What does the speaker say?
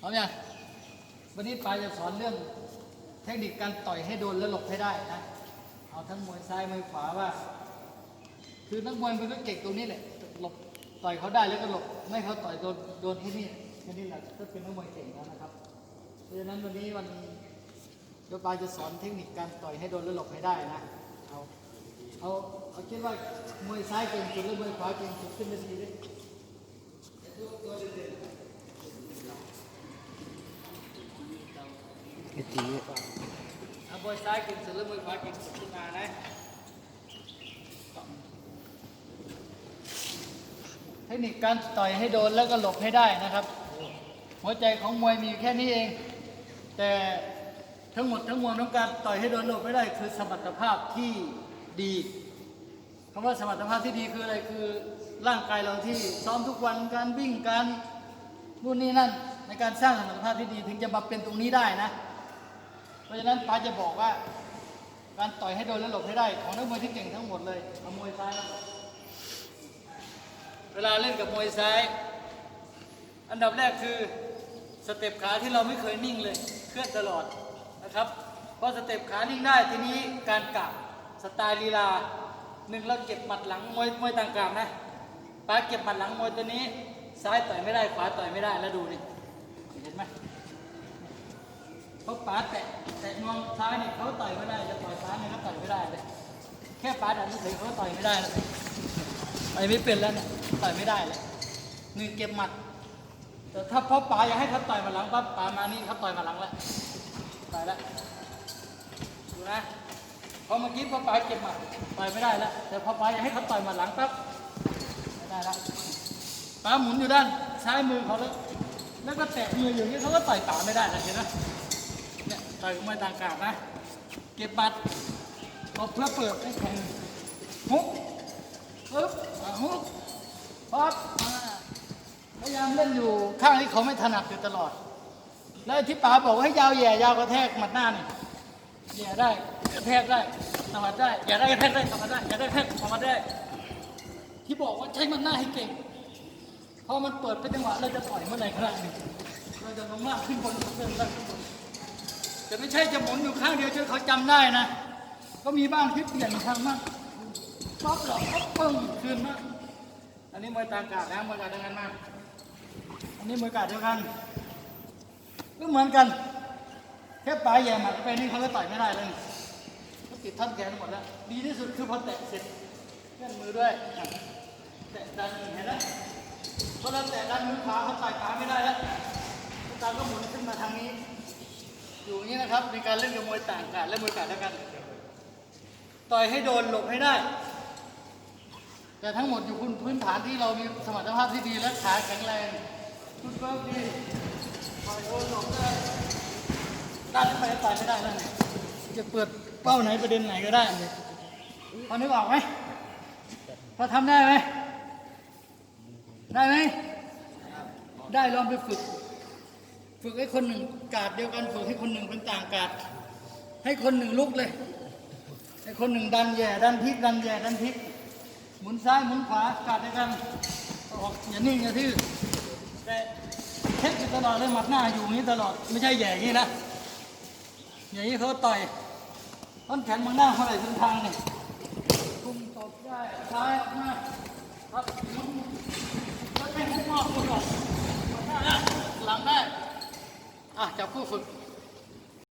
พร้อมยังวันนี้ปาจะสอนเรื่องเทคนิคการต่อยให้โดนและหลบให้ได้นะ เอาทั้งมวยซ้ายมวยขวาว่า คือนักมวยมันก็เก่งตรงนี้แหละ หลบต่อยเขาได้แล้วก็หลบ ไม่เขาต่อยโดนโดนที่นี่แค่นี้แหละก็เป็นนักมวยเก่งแล้วนะครับ เพราะฉะนั้นวันนี้วันเดี๋ยวปาจะสอนเทคนิคการต่อยให้โดนและหลบให้ได้นะ เอาเอาเอาคิดว่ามวยซ้ายเก่งสุดหรือมวยขวาเก่งสุดขึ้นมาทีดิ ไอตีเอามวยซ้ายก่งสุดหรือมวยขวาก่งสุดขึ้นมานะเทคนิคการต่อยให้โดนแล้วก็หลบให้ได้นะครับ หัวใจของมวยมีแค่นี้เอง แต่ทั้งหมดทั้งมวลของการต่อยให้โดนหลบไม่ได้คือสมรรถภาพที่ดีคำว่าสมรรถภาพที่ดีคืออะไรคือร่างกายเราที่ซ้อมทุกวันการวิ่งการนู่นนี่นั่นในการสร้างสมรรถภาพที่ดีถึงจะมาเป็นตรงนี้ได้นะ เพราะฉะนั้นป้าจะบอกว่า การต่อยให้โดนและหลบให้ได้ ของนักมวยที่เก่งทั้งหมดเลยเอามวยซ้ายนะเวลาเล่นกับมวยซ้าย อันดับแรกคือสเต็ปขาที่เราไม่เคยนิ่งเลย เคลื่อนตลอดนะครับพอสเต็ปขานิ่งได้ทีนี้การกะสไตล์ลีลาหนึ่งเราเก็บหมัดหลังมวยมวยต่างกลางนะป้าเก็บหมัดหลังมวยตัวนี้ ซ้ายต่อยไม่ได้ขวาต่อยไม่ได้แล้วดูนี่เห็นไหม เพราป๋าแตะแตะมองซ้ายเนี่ยเขาต่อยไม่ได้จะต่อยซ้ายเนี่ยเขาต่อยไม่ได้เลยแค่ปาดันเฉยเขาต่อยไม่ได้เลยต่อยไม่เป็นแล้วเนี่ยต่อยไม่ได้เลยหนึ่งเก็บหมัดแต่ถ้าพ่อป๋าอยากให้เขาต่อยมาหลังปั๊บป๋ามานี่เขาต่อยมาหลังแล้วต่อยแล้วดูนะพอเมื่อกี้พ่อป๋าเก็บหมัดต่อยไม่ได้แล้วแต่พ่อป๋าอยากให้เขาต่อยมาหลังปั๊บไม่ได้แล้วป๋าหมุนอยู่ด้านซ้ายมือเขาแล้วแล้วก็แตะมืออย่างนี้เขาก็ต่อยป๋าไม่ได้เห็นไหม ต่อยมวยต่างกาดนะ เก็บบัตรเอาเพื่อเปิดให้แข่งฮุกปึ๊บอะฮุกป๊อ่าพยายามเล่นอยู่ข้างที่เขาไม่ถนัดอยู่ตลอด แล้วที่ป๋าบอกว่าให้ยาวแย่ยาวกระแทกหมัดหน้านี่แย่ได้กระแทกได้สมัดได้แย่ได้กระแทกได้สมัดได้แย่ได้กระแทกสมัดได้ ที่บอกว่าใช้หมันหน้าให้เก่งพอมันเปิดเป็นจังหวะเราจะต่อยเมื่อไหร่ก็ได้นี่เราจะลงล่างขึ้นบนขึ้นล่างขึ้นบน แต่ไม่ใช่จะหมุนอยู่ข้างเดียวจนเขาจำได้นะ ก็มีบ้างที่เปลี่ยนทางมากป๊อปหรอกป๊อปปึ้งคืนมากอันนี้มวยตากาดนะมวยกาดเดียวกันมาก อันนี้มวยกาดเดียวกันก็เหมือนกัน แค่ปลายแย่หมัดไปนี่เขาก็ต่อยไม่ได้เลยก็ติดท่อนแขนหมดแล้ว ดีที่สุดคือพอแตะเสร็จเลื่อนมือด้วย แตะดันเห็นไหมพอเราแตะดันมือขวาเขาต่อยขาไม่ได้แล้วตาก็หมุนขึ้นมาทางนี้ อยู่อย่างนี้นะครับในการเล่นกับมวยต่างกันและมวยกาดด้วยกัน ต่อยให้โดนหลบให้ได้ แต่ทั้งหมดอยู่บนพื้นฐานที่เรามีสมรรถภาพที่ดีและขาแข็งแรงชุดเฟิร์มดีต่อยโดนหลบได้ด้านไปต่อยไม่ได้แล้วเนี่ยจะเปิดเป้าไหนประเด็นไหนก็ได้เนี่ยพอนึกออกไหมพอทำได้ไหมได้ไหมได้ลองไปฝึก ฝึกให้คนหนึ่งกาดเดียวกันฝึกให้คนหนึ่งเป็นต่างกาดให้คนหนึ่งลุกเลย ให้คนหนึ่งดันแย่ดันพลิกดันแย่ดันพลิกหมุนซ้ายหมุนขวากาดเดียวกันออกอย่านิ่งอย่าทื่อแต่เช็คอยู่ตลอดเลยหมัดหน้าอยู่อย่างนี้ตลอดไม่ใช่แย่อย่างนี้นะอย่างนี้เขาต่อยต้นแขนมังหน้าเท่าไหร่ทนทางเนี่ยคุมตบได้ซ้ายออกมาครับ หมุนแ